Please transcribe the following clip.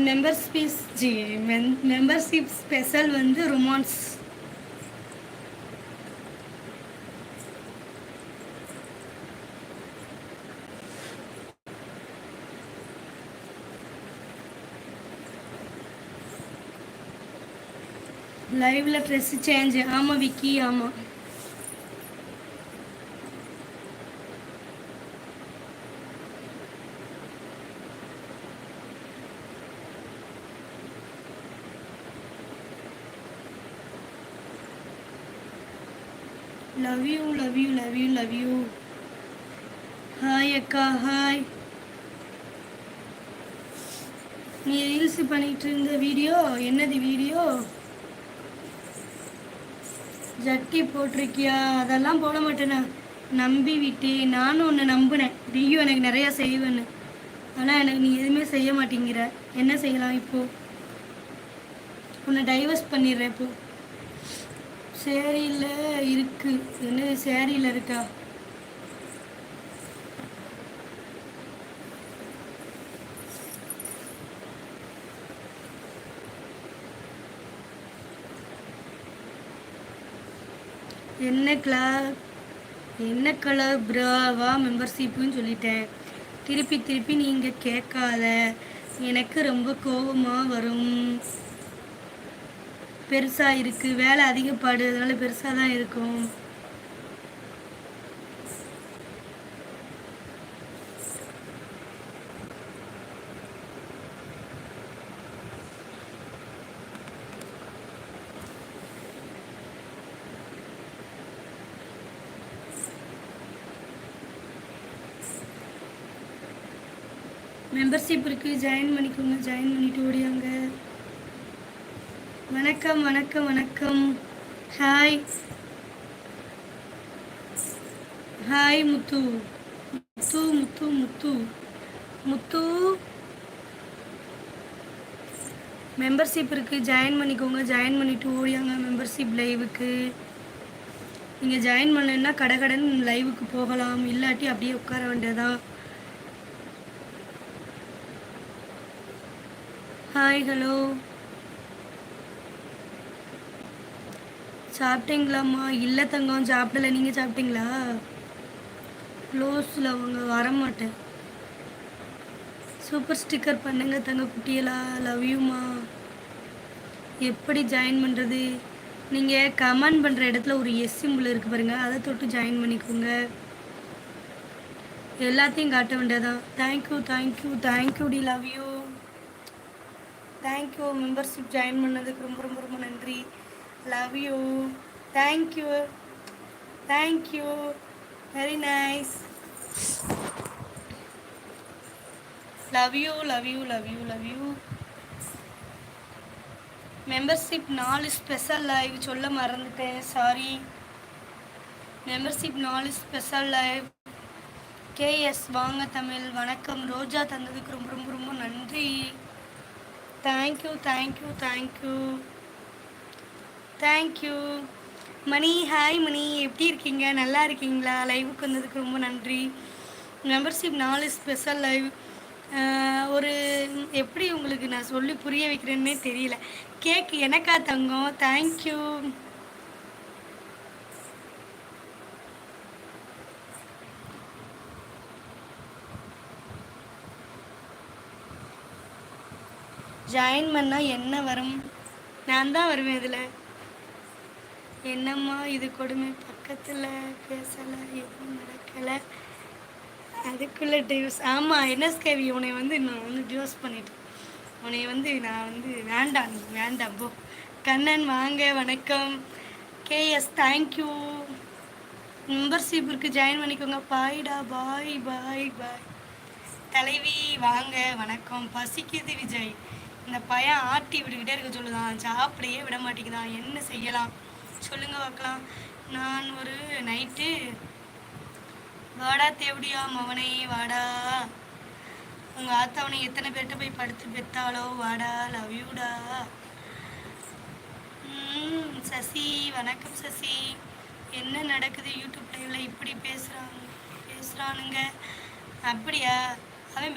Membership ஜி membership special வந்து romance லைவ்ல ட்ரெஸ் சேஞ்ச் ஆமாம் விக்கி ஆமாம் love you love you love you love you hi அக்கா ஹாய் நீ ரீல்ஸ் பண்ணிட்டு இருந்த வீடியோ என்னது வீடியோ ஜட்டி போட்டிருக்கியா? அதெல்லாம் போட மாட்டேனே. நம்பி விட்டேன். நானும் ஒன்று நம்பினேன். நீயும் எனக்கு நிறையா செய்வேன்னு. ஆனால் எனக்கு நீ எதுவுமே செய்ய மாட்டேங்கிற. என்ன செய்யலாம் இப்போது உன்னை டைவர்ஸ் பண்ணிடுறேன் இப்போது சேரியில் இருக்கு. என்ன சேரியில் இருக்கா? என்ன கிளப் என்ன கலர் ப்ராவா மெம்பர்ஷிப்புன்னு சொல்லிட்டேன். திருப்பி திருப்பி நீங்கள் கேட்காத. எனக்கு ரொம்ப கோபமாக வரும். பெருசாக இருக்குது வேலை அதிகப்பாடு அதனால பெருசாக தான் இருக்கும். மெம்பர்ஷிப் இருக்குது ஜாயின் பண்ணிக்கோங்க ஜாயின் பண்ணிட்டு ஓடியாங்க. வணக்கம் வணக்கம் வணக்கம். Hi hi Muthu. Muthu Muthu Muthu. Muthu. Membership இருக்குது ஜாயின் பண்ணிக்கோங்க. ஜாயின் பண்ணிவிட்டு ஓடியாங்க மெம்பர்ஷிப் லைவுக்கு நீங்கள் ஜாயின் பண்ணலைன்னா கடகடன் லைவுக்கு போகலாம். இல்லாட்டி அப்படியே உட்கார வேண்டியதான் ஹாய் ஹலோ சாப்பிட்டீங்களாம்மா? இல்லை தங்கம் சாப்பிடல. நீங்கள் சாப்பிட்டீங்களா? க்ளோஸில் அவங்க வரமாட்டேன். சூப்பர் ஸ்டிக்கர் பண்ணுங்க தங்க குட்டியலா. லவ் யூமா எப்படி ஜாயின் பண்ணுறது நீங்கள் கமெண்ட் பண்ணுற இடத்துல ஒரு எஸ் சிம்பிள் இருக்குது பாருங்கள் அதை தொட்டு ஜாயின் பண்ணிக்கோங்க. எல்லாத்தையும் காட்ட வேண்டியதான் thank you thank you thank you D love you thank you membership join பண்ணதுக்கு ரொம்ப ரொம்ப ரொம்ப நன்றி. Love you thank you thank you very nice love you love you love you love you membership நாலு ஸ்பெஷல் லைவ் சொல்ல மறந்துட்டேன். Sorry membership நாலு special live KS வாங்க தமிழ். வணக்கம். ரோஜா தந்ததுக்கு ரொம்ப ரொம்ப ரொம்ப நன்றி. Thank you thank you thank you thank you Mani hi Mani. எப்படி இருக்கீங்க? நல்லா இருக்கீங்களா? லைவுக்கு வந்ததுக்கு ரொம்ப நன்றி. மெம்பர்ஷிப் நாலு ஸ்பெஷல் லைவ் ஒரு எப்படி உங்களுக்கு நான் சொல்லி புரிய வைக்கிறேன்னே தெரியல. கேக் எனக்கா தங்கம்? தேங்க்யூ ஜாயின் பண்ணால் என்ன வரும்? நான் தான் வருவேன் இதில். என்னம்மா இது கொடுமை? பக்கத்தில் பேசலை எதுவும் நடக்கலை. அதுக்குள்ளே டிவோர்ஸ் ஆமாம் என்எஸ்கேவி உன்னை வந்து நான் வந்து டிவோர்ஸ் பண்ணிட்டேன். உன்னை வந்து நான் வந்து வேண்டாம் நீ வேண்டாம். போ. கண்ணன் வாங்க வணக்கம். கேஎஸ் தேங்க்யூ மெம்பர்ஷிப் ஜாயின் பண்ணிக்கோங்க. பாய்டா பாய் பாய் பாய் தலைவி வாங்க வணக்கம். பசிக்குது விஜய். இந்த பையன் ஆட்டி விட்டுக்கிட்டே இருக்க சொல்லுதான். சாப்பிடையே விட மாட்டேங்குதான். என்ன செய்யலாம்? சொல்லுங்க பார்க்கலாம் நான் ஒரு நைட்டு வாடா தேவடியா மவனே வாடா. உங்கள் ஆத்தாவனை எத்தனை பேர்கிட்ட போய் படுத்து பெத்தாலோ வாடா லவ் யூடா சசி வணக்கம் சசி. என்ன நடக்குது யூடியூப் லைவ்ல இப்படி பேசுகிறாங்க பேசுகிறானுங்க அப்படியா? அவன்